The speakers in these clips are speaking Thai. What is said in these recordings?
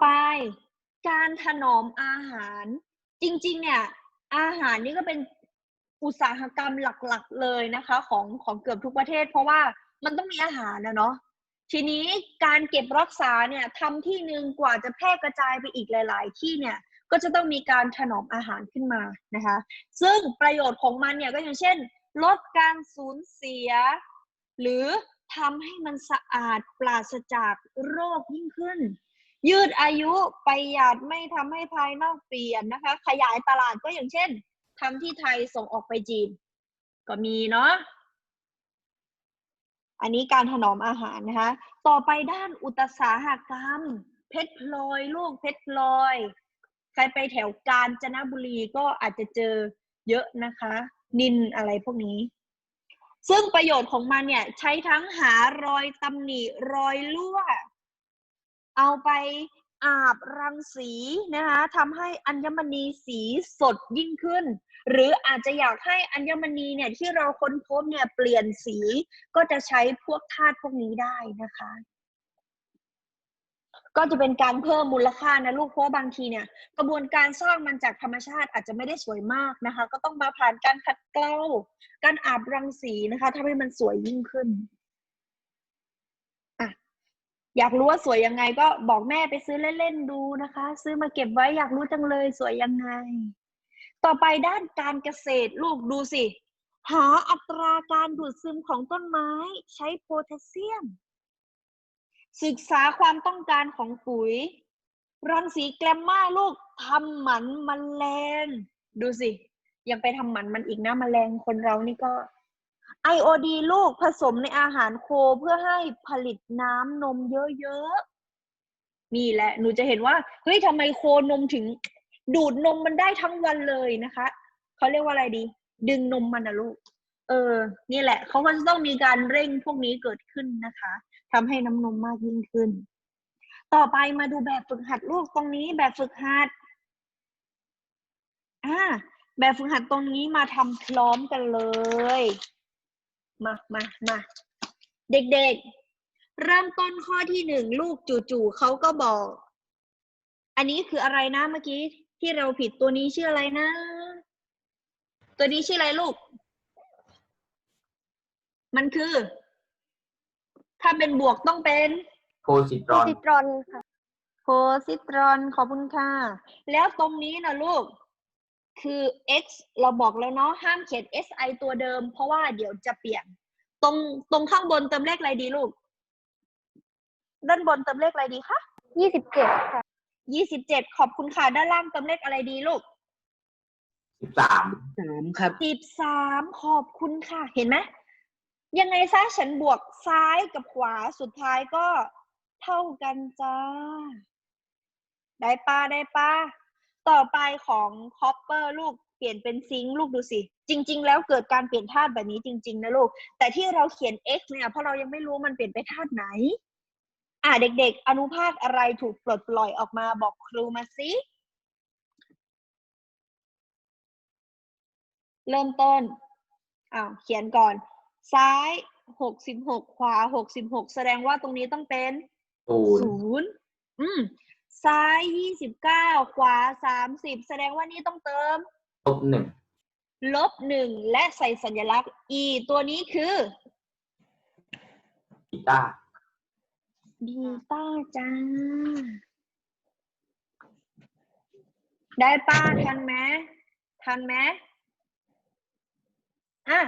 ไป การถนอมอาหาร จริง ๆ เนี่ย อาหารนี่ก็เป็นอุตสาหกรรมหลักๆเลยนะคะ ของของเกือบทุกประเทศ เพราะว่ามันต้องมีอาหารนะเนาะทีนี้การเก็บรักษาเนี่ยทำที่หนึ่งกว่าจะแพร่กระจายไปอีกหลาย ๆ ที่เนี่ยก็จะต้องมีการถนอมอาหารขึ้นมานะคะ ซึ่งประโยชน์ของมันเนี่ยก็อย่างเช่น ลดการสูญเสีย หรือทำให้มันสะอาดปราศจากโรคยิ่งขึ้น ยืดอายุประหยัดไม่ทำให้ภายนอกเปลี่ยนนะคะ ขยายตลาดก็อย่างเช่นทำที่ไทยส่งออกไปจีน ก็มีเนาะอันนี้การถนอมอาหารนะคะ ต่อไปด้านอุตสาหกรรม เพชรพลอยลูกเพชรพลอย ใครไปแถวกาญจนบุรีก็อาจจะเจอเยอะนะคะ นินอะไรพวกนี้ ซึ่งประโยชน์ของมันเนี่ย ใช้ทั้งหารอยตำหนิรอยรั่ว เอาไปอาบรังสีนะคะทำให้อัญมณีสีสดยิ่งขึ้น หรืออาจจะอยากให้อัญมณีเนี่ยที่เราค้นพบเนี่ยเปลี่ยนสีก็จะใช้พวกธาตุพวกนี้ได้นะคะ ก็จะเป็นการเพิ่มมูลค่านะลูกเพราะบางทีเนี่ย กระบวนการสร้างมันจากธรรมชาติอาจจะไม่ได้สวยมากนะคะ ก็ต้องมาผ่านการขัดเกลาการอาบรังสีนะคะทำให้มันสวยยิ่งขึ้น อยากรู้ว่าสวยยังไงก็บอกแม่ไปซื้อเล่นๆดูนะคะ ซื้อมาเก็บไว้อยากรู้จังเลยสวยยังไง ต่อไปด้านการเกษตรลูกดูสิ หาอัตราการดูดซึมของต้นไม้ใช้โพแทสเซียม ศึกษาความต้องการของปุ๋ย รังสีแกลมมาลูกทำหมันมแมลงดูสิ ยังไปทำหมันมันอีกนะมแมลงคนเรานี่ก็ ไอโอดีลูกผสมในอาหารโคเพื่อให้ผลิตน้ำนมเยอะๆ นี่แหละ หนูจะเห็นว่า เฮ้ยทำไมโคนมถึง ดูดนมมันได้ทั้งวันเลยนะคะ เขาเรียกว่าอะไรดี ดึงนมมันนะลูก เออ นี่แหละ เขาก็จะต้องมีการเร่งพวกนี้เกิดขึ้นนะคะ ทำให้น้ำนมมากยิ่งขึ้น ต่อไปมาดูแบบฝึกหัดลูกตรงนี้แบบฝึกหัด อ่า แบบฝึกหัดตรงนี้มาทำพร้อมกันเลย มามามาเด็กๆ เริ่มต้นข้อที่หนึ่งลูกจู่ๆเขาก็บอก อันนี้คืออะไรนะเมื่อกี้ ที่เราผิดตัวนี้ชื่ออะไรนะ ตัวนี้ชื่ออะไรลูก มันคือ ถ้าเป็นบวกต้องเป็นโพซิตรอนซิตรอนค่ะโพซิตรอนขอบคุณค่ะ แล้วตรงนี้นะลูก คือ x เราบอกแล้วเนาะห้ามเขียน si ตัวเดิม เพราะว่าเดี๋ยวจะเปลี่ยน ตรงตรงข้างบนเติมเลขอะไรดีลูก ด้านบนเติมเลขอะไรดีคะยี่สิบเจ็ดค่ะยี่สิบเจ็ดขอบคุณค่ะ ด้านล่างเติมเลขอะไรดีลูกสิบสามสามครับสิบสามขอบคุณค่ะ เห็นไหมยังไงซะฉันบวกซ้ายกับขวาสุดท้ายก็เท่ากันจ้า ได้ป้าได้ป้า ต่อไปของคอปเปอร์ลูกเปลี่ยนเป็นซิงค์ลูกดูสิ จริง ๆ แล้วเกิดการเปลี่ยนธาตุแบบนี้จริง ๆ นะลูก แต่ที่เราเขียน x เนี่ยเพราะเรายังไม่รู้มันเปลี่ยนไปธาตุไหน อ่าเด็ก ๆ อนุภาคอะไรถูกปลดปล่อยออกมาบอกครูมาสิเริ่มต้นอ้าวเขียนก่อน ซ้ายหกสิบหกขวาหกสิบหกแสดงว่าตรงนี้ต้องเป็นศูนย์ศูนย์อืม ซ้ายยี่สิบเก้าขวาสามสิบแสดงว่านี่ต้องเติม ลบหนึ่งลบหนึ่งและใส่สัญลักษณ์ e ตัวนี้คือกีตาร์บีต้าจ้า ได้ป้าทันไหมทันไหมอะ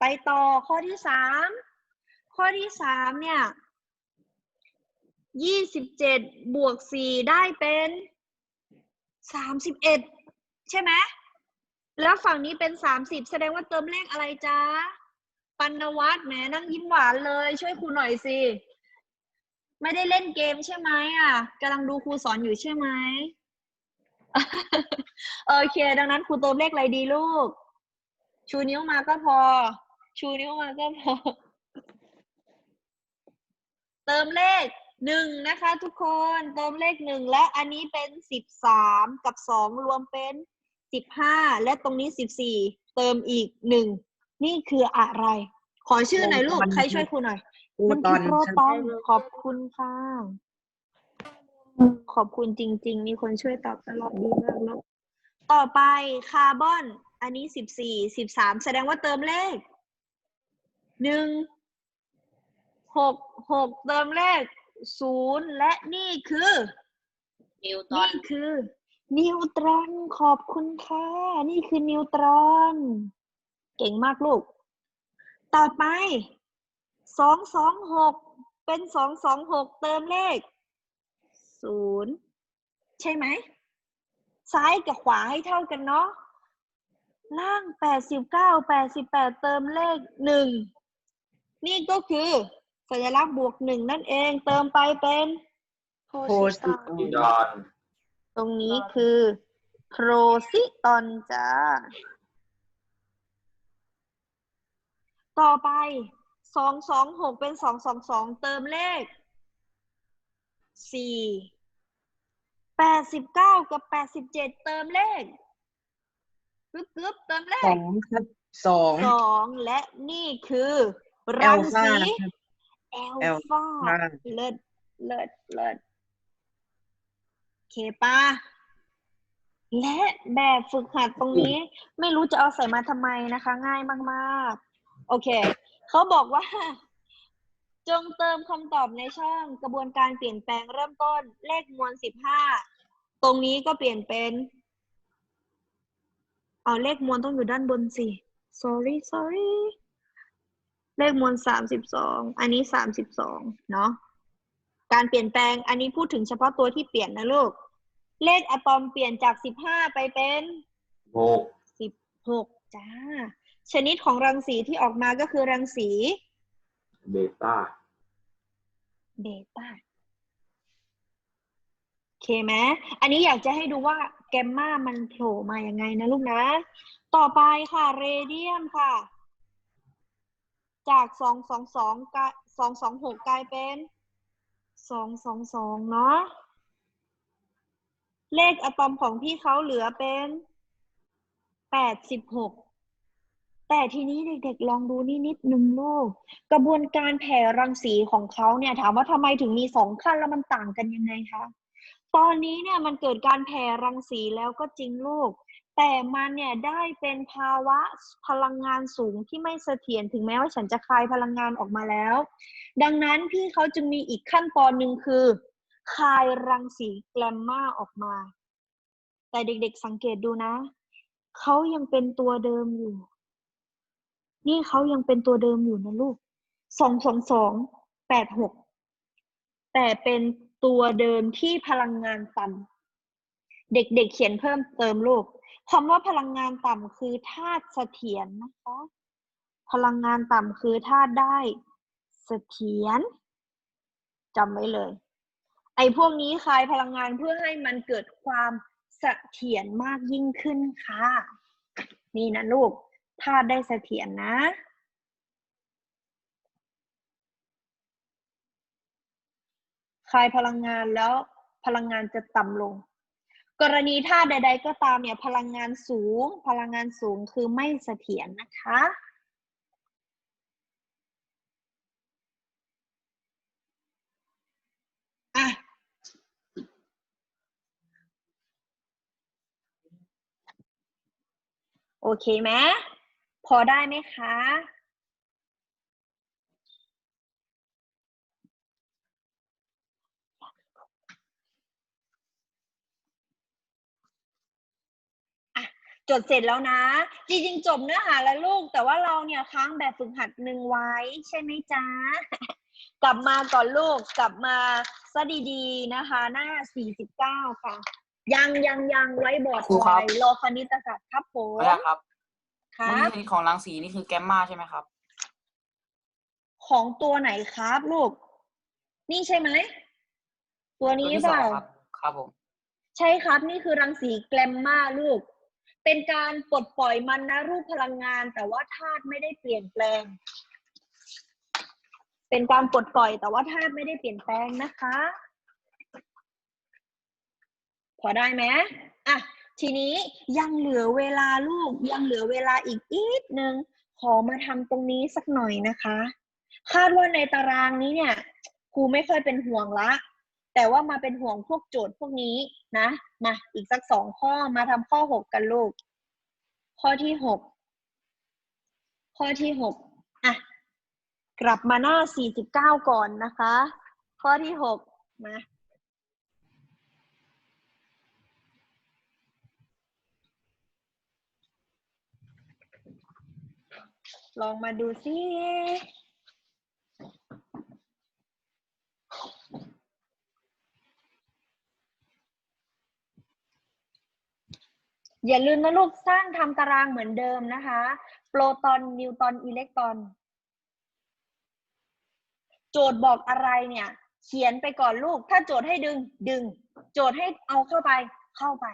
ไปต่อข้อที่สามข้อที่สามเนี่ย ยี่สิบเจ็ดบวกสี่ได้เป็นสามสิบเอ็ดใช่ไหมแล้วฝั่งนี้เป็นสามสิบแสดงว่าเติมเลขอะไรจ๊ะปันวัตแหมนั่งยิ้มหวานเลย ช่วยครูหน่อยสิไม่ได้เล่นเกมใช่ไหมอะกำลังดูครูสอนอยู่ใช่ไหมโอเค ดังนั้นครูเติมเลขอะไรดีลูก ชูนิ้วมาก็พอ ชูนิ้วมาก็พอ เติมเลข หนึ่งนะคะทุกคนเติมเลขหนึ่งและอันนี้เป็นสิบสามกับสองรวมเป็นสิบห้าและตรงนี้สิบสี่เติมอีกหนึ่งนี่คืออะไร ขอชื่อหน่อยลูกใครช่วยครูหน่อยโปรมันตอคือนโปรครับตอนขอบคุณค่ะโขอบคุณจริง ๆ มีคนช่วยตอบตลอดดีมากลูกต่อไปคาร์บอน อันนี้สิบสี่สิบสามแสดงว่าเติมเลขหนึ่งหกหกเติมเลข ศูนย์และนี่คือ นิวตอนี่นคือ นิวตรอนขอบคุณค่ะนี่คือนิวตรอน เก่งมากลูก ต่อไปสองสองหกเป็นสองสองหกเติมเลขศูนย์ใช่ไหม ซ้ายกับขวาให้เท่ากันเนาะล่างแปดสิบเก้าแปดสิบแปดเติมเลขหนึ่งนี่ก็คือ สัญลักษณ์บวกหนึ่งนั่นเองเติมไปเป็นโพสิซิตรอน ตรงนี้คือโพรซิตอนจ้า ต่อไปสองสองหกเป็นสองสองสองเติมเลขสี่แปดสิบเก้ากับแปดสิบเจ็ดเติมเลขกึ๊บกึ๊บเติมเลสอขงครับสองสองและนี่คือแอรัลงฟาสีนะครับ แอลฟาเลิศเลิศเลิศเคปะและแบบฝึกหัดตรงนี้ ไม่รู้จะเอาใส่มาทำไมนะคะ ง่ายมากๆ โอเค เขาบอกว่า จงเติมคำตอบในช่องกระบวนการเปลี่ยนแปลงเริ่มต้น เลขมวลสิบห้าตรงนี้ก็เปลี่ยนเป็นเอาเลขมวลต้องอยู่ด้านบนสิ sorry sorry เลขมวลสามสิบสองอันนี้สามสิบสองเนาะการเปลี่ยนแปลงอันนี้พูดถึงเฉพาะตัวที่เปลี่ยนนะลูก เลขอะตอมเปลี่ยนจากสิบห้าไปเป็นหกสิบหกจ้า ชนิดของรังสีที่ออกมาก็คือรังสีเบต้าเบต้าโอเคไหมอันนี้อยากจะให้ดูว่าแกมมามันโผล่มายังไงนะลูกนะ ต่อไปค่ะเรเดียมค่ะ จากสองสองสองกลายสองสองหกกลายเป็นสองสองสองเนาะเลขอะตอมของพี่เขาเหลือเป็นแปดสิบหกแต่ทีนี้เด็กๆลองดูนี่นิดนึงลูก กระบวนการแผ่รังสีของเขาเนี่ยถามว่าทำไมถึงมีสองขั้นแล้วมันต่างกันยังไงคะตอนนี้เนี่ยมันเกิดการแผ่รังสีแล้วก็จริงลูก แต่มันเนี่ยได้เป็นภาวะพลังงานสูงที่ไม่เสถียรถึงแม้ว่าฉันจะคลายพลังงานออกมาแล้ว ดังนั้นพี่เขาจึงมีอีกขั้นตอนหนึ่งคือคายรังสีแกลมมาออกมา แต่เด็กๆสังเกตดูนะ เขายังเป็นตัวเดิมอยู่ นี่เขายังเป็นตัวเดิมอยู่นะลูกสองสองสองแปดหกแต่เป็นตัวเดิมที่พลังงานต่ำเด็กๆเเขียนเพิ่มเติมลูก คำว่าพลังงานต่ำคือธาตุเสถียรนะคะ พลังงานต่ำคือธาตุได้เสถียรจำไว้เลย ไอ้พวกนี้คลายพลังงานเพื่อให้มันเกิดความเสถียรมากยิ่งขึ้นค่ะ นี่นะลูกธาตุได้เสถียรนะคลายพลังงานแล้วพลังงานจะต่ำลง กรณีธาตุใด ๆ ก็ตามเนี่ยพลังงานสูง พลังงานสูงคือไม่เสถียรนะคะอะโอเคไหมพอได้ไหมคะ จดเสร็จแล้วนะ จริงๆจบเนื้อหาแล้วลูก แต่ว่าเราเนี่ยค้างแบบฝึกหัดหนึ่งไว้ ใช่ไหมจ๊ะ กลับมาก่อนลูกกลับมาซะดีๆนะคะ หน้า 49 ค่ะ ยังยังยังไว้บอร์ดครูครับไว้รอคณิตศาสตร์ครับผมไม่ได้ครับคมันรับชนิดของรังสีนี่คือแกมมาใช่ไหมครับ ของตัวไหนครับลูก นี่ใช่ไหม ตัวตัวนี้ที่เปสองล่า ครับ ครับผม ใช่ครับ นี่คือรังสีแกลมมาลูก เป็นการปลดปล่อยมันนะรูปพลังงาน แต่ว่าธาตุไม่ได้เปลี่ยนแปลง เป็นการปลดปล่อย แต่ว่าธาตุไม่ได้เปลี่ยนแปลงนะคะ พอได้ไหมอะทีนี้ยังเหลือเวลาลูกยังเหลือเวลาอีกอีกนึงขอมาทำตรงนี้สักหน่อยนะคะ คาดว่าในตารางนี้เนี่ยครูไม่ค่อยเป็นห่วงละ แต่ว่ามาเป็นห่วงพวกโจทย์พวกนี้นะ มาอีกสักสองข้อมาทำข้อหกกันลูก ข้อที่หกข้อที่หกอะ กลับมาหน้าสี่สิบเก้าก่อนนะคะ ข้อที่หกมาลองมาดูซิ อย่าลืมนะลูกสร้างทำตารางเหมือนเดิมนะคะ โปรตอน นิวตอนอิเล็กตรอน โจทย์บอกอะไรเนี่ย เขียนไปก่อนลูก ถ้าโจทย์ให้ดึงดึง โจทย์ให้เอาเข้าไปเข้าไป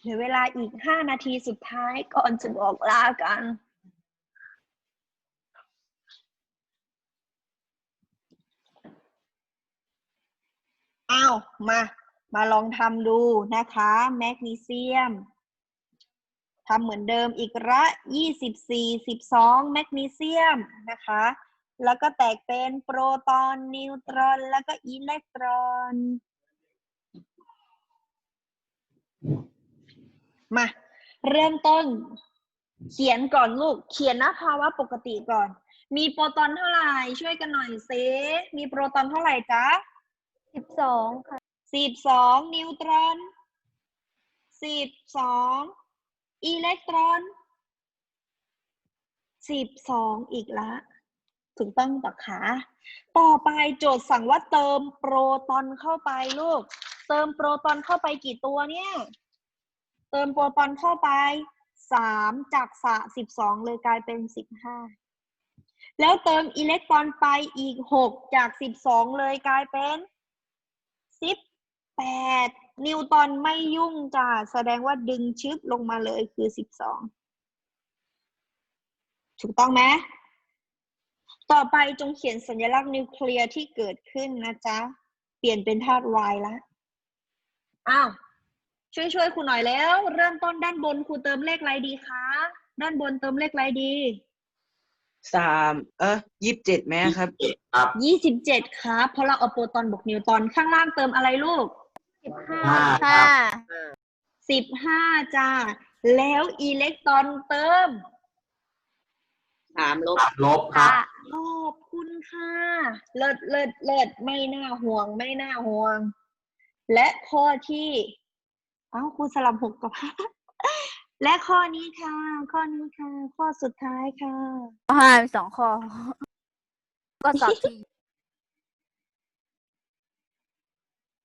เหลือเวลาอีกห้านาทีสุดท้ายก่อนจะบอกลากัน อ้าว มา มาลองทำดูนะคะ แมกนีเซียมทำเหมือนเดิมอีกละ24 12 แมกนีเซียมนะคะ แล้วก็แตกเป็นโปรตอน นิวตรอน แล้วก็อิเล็กตรอนมา เริ่มต้น เขียนก่อนลูก เขียนน้าภาวะปกติก่อน มีโปรตอนเท่าไหร่ ช่วยกันหน่อยซิมีโปรตอนเท่าไหร่จ๊ะสิบสองค่ะ สิบสองนิวตรอนสิบสองอิเล็กตรอนสิบสองอีกละถูกต้องปะคะต่อไปโจทย์สั่งว่าเติมโปรตอนเข้าไปลูก เติมโปรตอนเข้าไปกี่ตัวเนี่ย เติมโปรตอนเข้าไปสามจากสะสิบสองเลยกลายเป็นสิบห้าแล้วเติมอิเล็กตรอนไปอีกหกจากสิบสองเลยกลายเป็นสิบ แปดนิวตันไม่ยุ่งจ้ะแสดงว่าดึงชึบลงมาเลยคือสิบสองถูกต้องไหมต่อไปจงเขียนสัญลักษณ์นิวเคลียร์ที่เกิดขึ้นนะจ๊ะ เปลี่ยนเป็นธาตุ Y ละอ้าวช่วยช่วยๆครูหน่อยแล้ว เริ่มต้นด้านบนครูเติมเลขอะไรดีคะด้านบนเติมเลขอะไรดีสามเออยี่สิบเจ็ดแม่ครับครับยี่สิบเจ็ดครับเพราะเราเอาโปรตอนบวกนิวตอนข้างล่างเติมอะไรลูก สิบห้าห้าคค่ะรับสิบห้าจ้า แล้วอิเล็กตรอนเติม สามลบ ตัดลบครับขอบคุณค่ะ เลิศเลิศเลิศไม่น่าห่วง ไม่น่าห่วง และข้อที่ เอ้าครูสลับหกกับและข้อนี้ค่ะ ข้อนี้ค่ะ ข้อสุดท้ายค่ะ ห้ามีสองข้อ ก็สอบที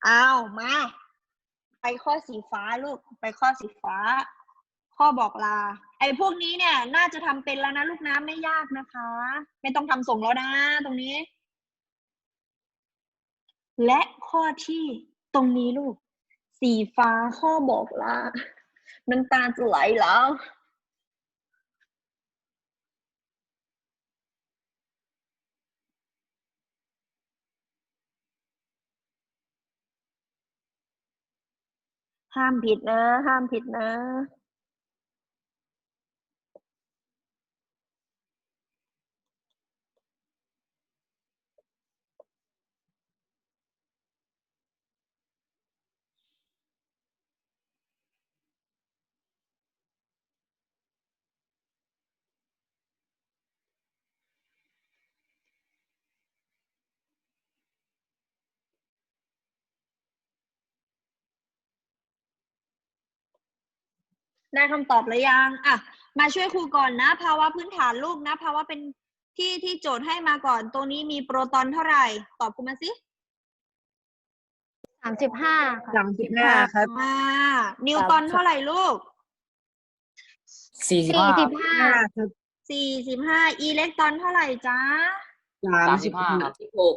อ้าวมา ไปข้อสีฟ้าลูก ไปข้อสีฟ้า ข้อบอกลา ไอ้พวกนี้เนี่ย น่าจะทำเป็นแล้วนะลูกน้ำไม่ยากนะคะ ไม่ต้องทำส่งแล้วนะ ตรงนี้ และข้อที่ตรงนี้ลูก สีฟ้าข้อบอกลา น้ำตาจะไหลแล้ว ห้ามผิดนะ ห้ามผิดนะ ได้คำตอบหรือยังอะมาช่วยครูก่อนนะ ภาวะพื้นฐานลูกนะ ภาวะเป็นที่ที่โจทย์ให้มาก่อนตรงนี้มีโปรตอนเท่าไหร่ ตอบครูมาสิสามสิบห้าค่ะสามสิบห้าครับอ่านิวตอนเท่าไหร่ลูกสี่สิบสี่ห้าสิบห้าครับสี่สิบห้าอิเล็กตรอนเท่าไหร่จ๊ะสามสามสิสิบบห้าห้าครับหก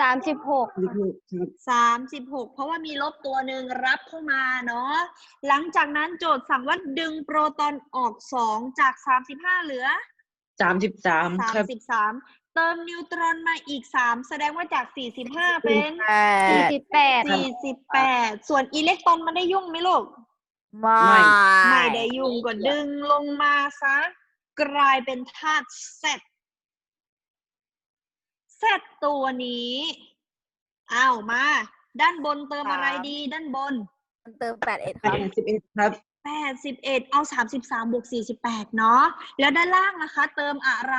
สามสิบหกสิบหกครับสามสิบหกเพราะว่ามีลบตัวหนึ่งรับเข้ามาเนาะหลังจากนั้นโจทย์สั่งว่าดึงโปรตอนออกสองจากสามสิบห้าเหลือสามสิบสามสามครับสิบสามเติมนิวตรอนมาอีกสามแสดงว่าจากสี่สิบห้าเป็นสี่สิบแปดสี่สิบแปดส่วนอิเล็กตรอนมันได้ยุ่งไหมลูกไม่ไม่ได้ยุ่งก็ดึงลงมาซะกลายเป็นธาตุ z z ตัวนี้เอามา ด้านบนเติมอะไรสามดี ด้านบน เติมแปดเอ็ดคแปรับดสิบเอ็ดครับแปดสิบเอ็ดเอาสามสิบสามบวกสี่สิบแปดเนาะแล้วด้านล่างนะคะ เติมอะไร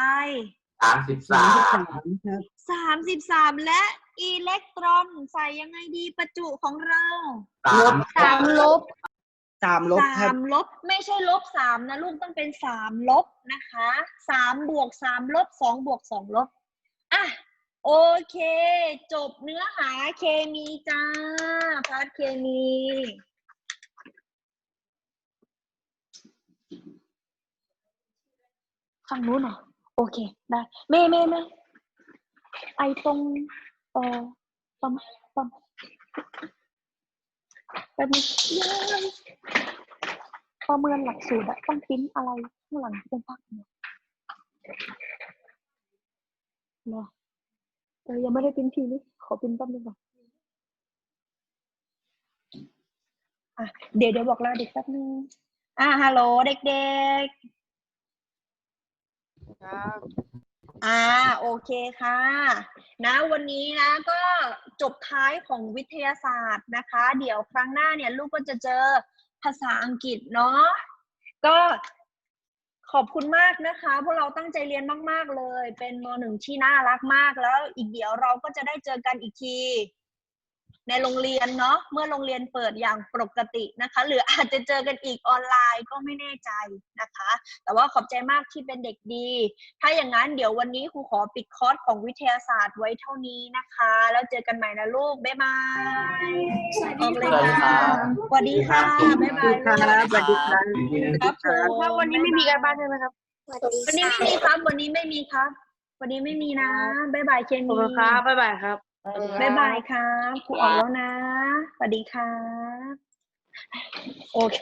สามสิบสาสามมสิบสามครับสามสิบสามและอิเล็กตรอนใส่ยังไงดีประจุของเราสามสามลบสามลบคสารับมลบ ไม่ใช่ลบสามนะลูกต้องเป็นสามลบนะคะสามบวกสามลบสองบวกสองลบอะ โอเค จบเนื้อหาเคมีจ้า พาร์ทเคมี ฝั่งนู้นเหรอ โอเค ได้ เม่เม่เม่ไอตรง เอ่อปั๊มปั๊มแป๊บนึงเย้ประเมินหลักสูตรอะต้องปริ้นอะไรข้างหลังเป็นภาพเนี่ยเหรอ เออยังไม่ได้ปริ้นทีนี้ขอปริ้นแป๊บนึงก่อนอะเดี๋ยวเดี๋ยวบอกลาเด็กแป๊บนึงอะฮัลโหลเด็กๆอ่าโอเคค่ะ นะวันนี้นะก็จบท้ายของวิทยาศาสตร์นะคะ เดี๋ยวครั้งหน้าเนี่ยลูกก็จะเจอภาษาอังกฤษเนาะก็ ขอบคุณมากนะคะ พวกเราตั้งใจเรียนมาก ๆ เลย เป็นมหนึ่งที่น่ารักมากแล้วอีกเดี๋ยวเราก็จะได้เจอกันอีกที ในโรงเรียนเนาะเมื่อโรงเรียนเปิดอย่างปกตินะคะ หรืออาจจะเจอกันอีกออนไลน์ก็ไม่แน่ใจนะคะ แต่ว่าขอบใจมากที่เป็นเด็กดี ถ้าอย่างนั้นเดี๋ยววันนี้ครูขอปิดคอร์สของวิทยาศาสตร์ไว้เท่านี้นะคะ แล้วเจอกันใหม่นะลูก บ๊ายบายออกเลยค่ะสวัสดีค่ะ บ๊ายบายครับสวัสดีครับครับผมว่าวันนี้ไม่มีการบ้านใช่ไหมครับวันนี้ไม่มีครับ วันนี้ไม่มีครับ วันนี้ไม่มีนะ บ๊ายบายเคมีบ๊ายบายครับ บ๊ายบายครับครูออกแล้วนะ สวัสดีครับ โอเค